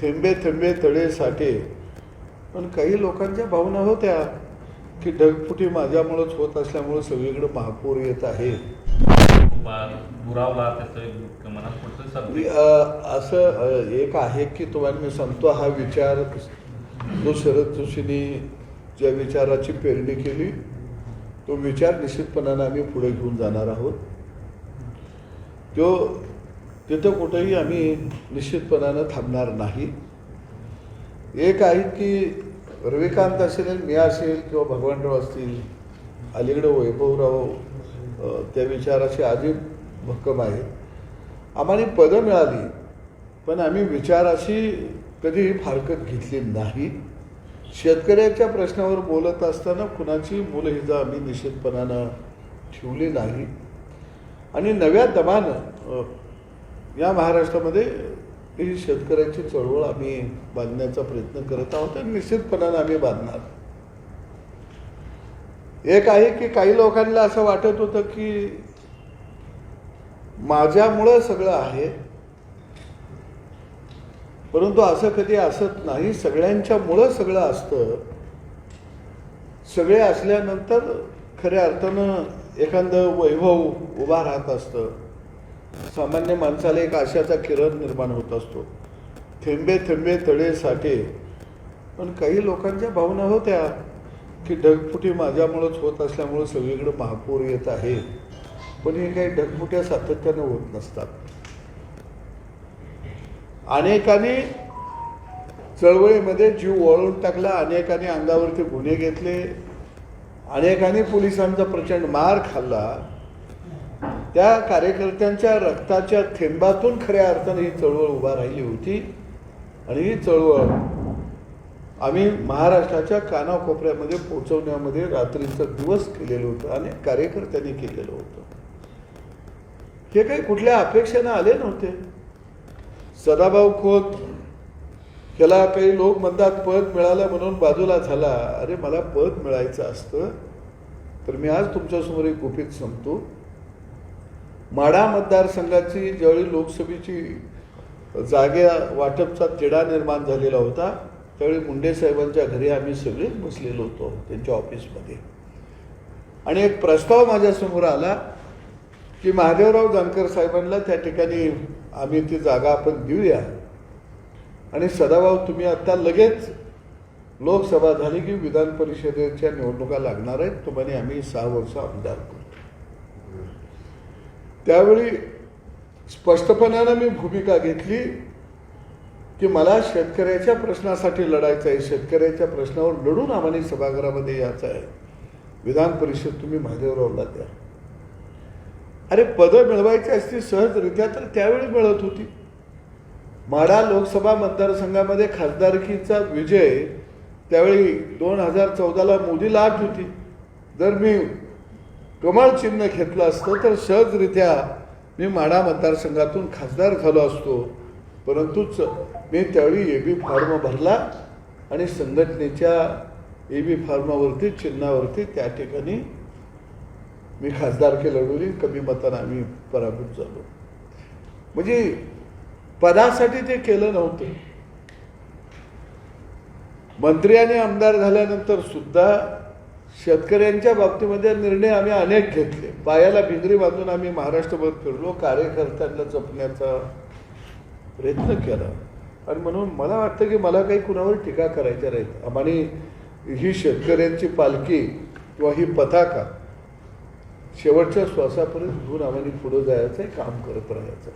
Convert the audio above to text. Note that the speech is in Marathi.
थेंबे थेंबे तळे साठे पण काही लोकांच्या भावना होत्या की ढगफुटी माझ्यामुळंच होत असल्यामुळं सगळीकडे महापूर येत आहे. असं एक आहे की तुम्हाला मी सांगतो हा विचार जो शरद जोशींनी ज्या विचाराची पेरणी केली तो विचार निश्चितपणाने आम्ही पुढे घेऊन जाणार आहोत. तो तिथं कुठेही आम्ही निश्चितपणानं थांबणार नाही. एक आहे की रविकांत असेल मी असेल किंवा भगवानराव असतील अलीकडे वैभवराव त्या विचाराची आधी भक्कम आहे. आम्हाला पदं मिळाली पण आम्ही विचाराशी कधी फारकत घेतली नाही. शेतकऱ्याच्या प्रश्नावर बोलत असताना कुणाची मुलंहिजा आम्ही निश्चितपणानं ठेवली नाही. आणि नव्या दमानं या महाराष्ट्रामध्ये ही शेतकऱ्याची चळवळ आम्ही बांधण्याचा प्रयत्न करत आहोत आणि निश्चितपणानं आम्ही बांधणार. एक आहे की काही लोकांना असं वाटत होतं की माझ्यामुळं सगळं आहे परंतु असं कधी असत नाही. सगळ्यांच्यामुळं सगळं असतं. सगळे असल्यानंतर खऱ्या अर्थानं एखादं वैभव उभा राहत असतं. सामान्य माणसाला एक आशाचा किरण निर्माण होत असतो. थेंबे थेंबे तळे साठे. पण काही लोकांच्या भावना होत्या की ढगफुटी माझ्यामुळंच होत असल्यामुळं सगळीकडे महापूर येत आहे. पण हे काही ढगफुट्या सातत्यानं होत नसतात. अनेकांनी चळवळीमध्ये जीव वळून टाकला अनेकांनी अंगावरती गुन्हे घेतले अनेकांनी पोलिसांचा प्रचंड मार खाल्ला. त्या कार्यकर्त्यांच्या रक्ताच्या थेंबातून खऱ्या अर्थाने ही चळवळ उभा राहिली होती. आणि ही चळवळ आम्ही महाराष्ट्राच्या कानाकोपऱ्यामध्ये पोहोचवण्यामध्ये रात्रीचा दिवस केलेलं होतं आणि कार्यकर्त्यांनी केलेलं होतं. हे काही कुठल्या अपेक्षेनं आले नव्हते. सदाभाऊ खोत त्याला काही लोक म्हणतात पद मिळालं म्हणून बाजूला झाला. अरे मला पद मिळायचं असतं तर मी आज तुमच्यासमोर एक गुपित संपतो. माढा मतदारसंघाची ज्यावेळी लोकसभेची जागे वाटपचा तिढा निर्माण झालेला होता त्यावेळी मुंडे साहेबांच्या घरी आम्ही सगळेच बसलेलो होतो त्यांच्या ऑफिसमध्ये. आणि एक प्रस्ताव माझ्यासमोर आला की महादेवराव जानकर साहेबांना त्या ठिकाणी आम्ही ती जागा आपण देऊया. आणि सदाभाऊ तुम्ही आत्ता लगेच लोकसभा झाली की विधान परिषदेच्या निवडणुका लागणार आहेत तुम्हाला आम्ही सहा वर्ष आमदार करू. त्यावेळी स्पष्टपणानं मी भूमिका घेतली की मला शेतकऱ्याच्या प्रश्नासाठी लढायचं आहे शेतकऱ्याच्या प्रश्नावर लढून आम्हाला सभागृहामध्ये यायचं आहे. विधान परिषद तुम्ही महादेवरावला द्या. अरे पदं मिळवायची असती सहजरित्या तर त्यावेळी मिळत होती. माढा लोकसभा मतदारसंघामध्ये खासदारकीचा विजय त्यावेळी दोन हजार चौदाला मोदी लाट होती. जर मी कमळ चिन्ह घेतलं असतं तर सहजरित्या मी माडा मतदारसंघातून खासदार झालो असतो. परंतुच मी त्यावेळी ए बी फॉर्म भरला आणि संघटनेच्या ए बी फॉर्मावरती चिन्हावरती त्या ठिकाणी मी खासदारकी लढवली कमी मतानं आम्ही पराभूत झालो. म्हणजे पदासाठी ते केलं नव्हतं. मंत्री आणि आमदार झाल्यानंतर सुद्धा शेतकऱ्यांच्या बाबतीमध्ये निर्णय आम्ही अनेक घेतले. पायाला भिंगरी बांधून आम्ही महाराष्ट्रभर फिरलो कार्यकर्त्यांना जपण्याचा प्रयत्न केला. आणि म्हणून मला वाटतं की मला काही कुणावर टीका करायच्या नाहीत आणि ही शेतकऱ्यांची पालखी किंवा ही पताका शेवटच्या श्वासापर्यंत घेऊन आम्हाला पुढं जायचं आहे काम करत राहायचं